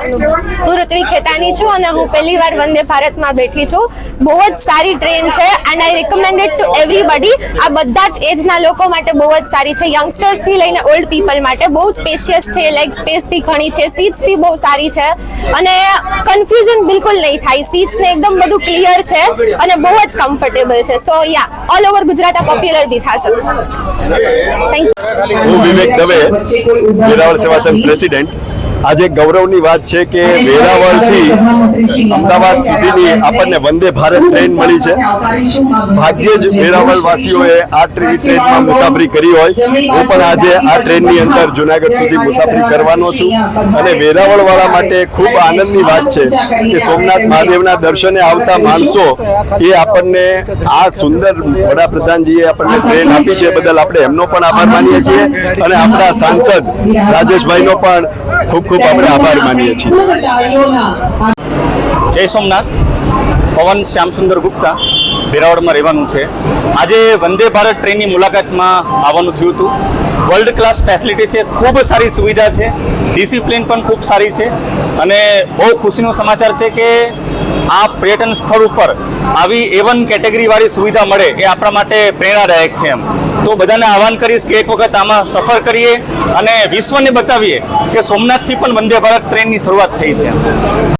હું ઋત્વી ખેતાની છું અને હું પહેલી વાર વંદે ભારતમાં બેઠી છું. બહુ જ સારી ટ્રેન છે and I recommended to everybody આ બધા જ એજના લોકો માટે બહુ જ સારી છે. યંગસ્ટર્સથી લઈને ઓલ્ડ પીપલ માટે બહુ સ્પેશિયસ છે. લેગ સ્પેસ બી ઘણી છે. સીટ્સ બી બહુ સારી છે. અને કન્ફ્યુઝન બિલકુલ નહીં થાય. સીટ્સ ને એકદમ બધું ક્લિયર છે અને બહુ જ કમ્ફર્ટેબલ છે. So ya all over Gujarat આ પોપ્યુલર બી થશે. થેન્ક યુ હું વિવેક દવે, વેરાવળ સેવા સંઘ પ્રેસિડેન્ટ આજે ગૌરવની વાત છે કે વેરાવળથી અમદાવાદ સુધીની આપણને વંદે ભારત ટ્રેન મળી છે. ભાગ્યે જ વેરાવળ વાસીઓએ આ ટ્રેન ટ્રેનમાં મુસાફરી કરી હોય. હું પણ આજે આ ટ્રેનની અંદર જુનાગઢ સુધી મુસાફરી કરવાનો છું અને વેરાવળ વાળા માટે ખૂબ આનંદની વાત છે કે સોમનાથ મહાદેવના દર્શને આવતા માણસો એ આપણને આ સુંદર વડાપ્રધાનજીએ આપણને ટ્રેન આપી છે. બદલ આપણે એમનો પણ આભાર માનીએ છીએ અને આપણા સાંસદ રાજેશભાઈનો પણ ખૂબ ખૂબ આપણે આભાર માનીએ છીએ. જય સોમનાથ. પવન શ્યામસુંદર ગુપ્તા વેરાવળમાં રહેવાનું છે. આજે વંદે ભારત ટ્રેનની મુલાકાતમાં આવવાનું થયું હતું. વર્લ્ડ ક્લાસ ફેસિલિટી છે, ખૂબ સારી સુવિધા છે ડિસિપ્લિન પણ ખૂબ સારી છે અને બહુ ખુશીનો સમાચાર છે કે આ પર્યટન સ્થળ ઉપર આવી એવન કેટેગરીવાળી સુવિધા મળે એ આપણા માટે પ્રેરણાદાયક છે એમ. તો બધાને આહવાન કરીશ કે એક વખત આમાં સફર કરીએ અને વિશ્વને બતાવીએ કે સોમનાથથી પણ વંદે ભારત ટ્રેનની શરૂઆત થઈ છે.